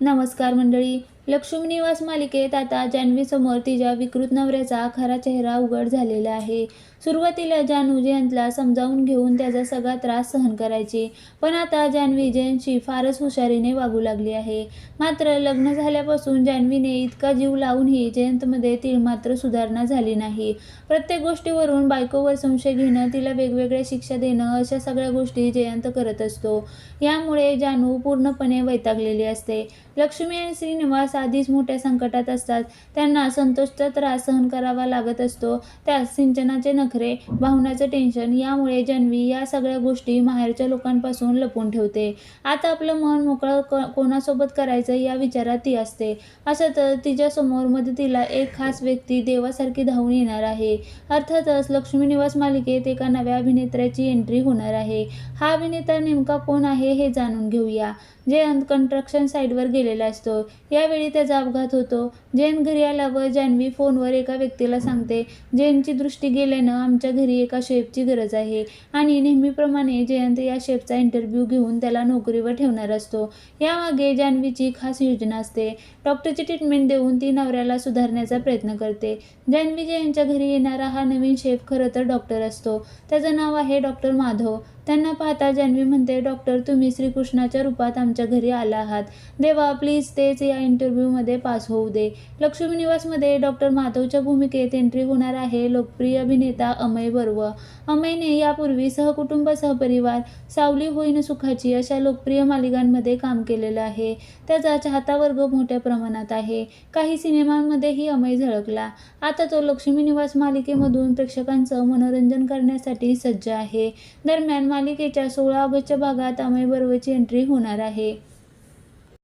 नमस्कार मंडळी. लक्ष्मी निवास मालिकेत आता जान्हवीसमोर तिच्या विकृत नवऱ्याचा खरा चेहरा उघड झालेला आहे. सुरुवातीला जानू जयंतला समजावून घेऊन त्याचा सगळा त्रास सहन करायची पण आता जान्हवी जयंतशी फारच हुशारीने वागू लागली आहे. मात्र लग्न झाल्यापासून जान्हवीने इतका जीव लावूनही जयंतमध्ये ती मात्र सुधारणा झाली नाही. प्रत्येक गोष्टीवरून बायकोवर संशय घेणं तिला वेगवेगळ्या शिक्षा देणं अशा सगळ्या गोष्टी जयंत करत असतो. यामुळे जानू पूर्णपणे वैतागलेली असते. लक्ष्मी आणि श्रीनिवास आधीच मोठ्या संकटात असतात. त्यांना संतोषचा त्रास सहन करावा लागत असतो. त्यात सिंचनाचे नखरे भावनाचं टेन्शन यामुळे जन्मी या सगळ्या गोष्टी माहेरच्या लोकांपासून लपून ठेवते. आता आपलं मन मोकळं क कोणासोबत करायचं या विचारात ती असते. असं तर तिच्यासमोर मदतीला एक खास व्यक्ती देवासारखी धावून येणार आहे. अर्थातच लक्ष्मी निवास मालिकेत एका नव्या अभिनेत्र्याची एंट्री होणार आहे. हा अभिनेता नेमका कोण आहे हे जाणून घेऊया. जे कंस्ट्रक्शन साईटवर गेलेला असतो. यावेळी त्याचा अपघात होतो. जैन घरी आल्यावर जान्हवी फोनवर एका व्यक्तीला सांगते जैनची दृष्टी गेल्यानं आमच्या घरी एका शेफची गरज आहे आणि नेहमीप्रमाणे जयंत या शेफचा इंटरव्ह्यू घेऊन त्याला नोकरीवर ठेवणार असतो. यामागे जान्हवीची खास योजना असते. डॉक्टरची ट्रीटमेंट देऊन ती नवऱ्याला सुधारण्याचा प्रयत्न करते. जान्हवी जयंतच्या घरी येणारा हा नवीन शेफ खरं तर डॉक्टर असतो. त्याचं नाव आहे डॉक्टर माधव. त्यांना पाहता जान्हवी म्हणते डॉक्टर तुम्ही श्रीकृष्णाच्या रूपात आमच्या घरी आला आहात. देवा प्लीज तेच या इंटरव्ह्यूमध्ये पास होऊ दे. लक्ष्मी निवासमध्ये डॉक्टर माधवच्या भूमिकेत एंट्री होणार आहे. लोकप्रिय अभिनेता अमय बर्व. अमयने यापूर्वी सहकुटुंब सहपरिवार सावली होईन सुखाची अशा लोकप्रिय मालिकांमध्ये काम केलेलं आहे. त्याचा चाहता वर्ग मोठ्या प्रमाणात आहे. काही सिनेमांमध्येही अमय झळकला. आता तो लक्ष्मी निवास मालिकेमधून प्रेक्षकांचं मनोरंजन करण्यासाठी सज्ज आहे. दरम्यान मालिकेच्या सोळा ऑगस्टच्या भागात अमय बर्वची एंट्री होणार आहे.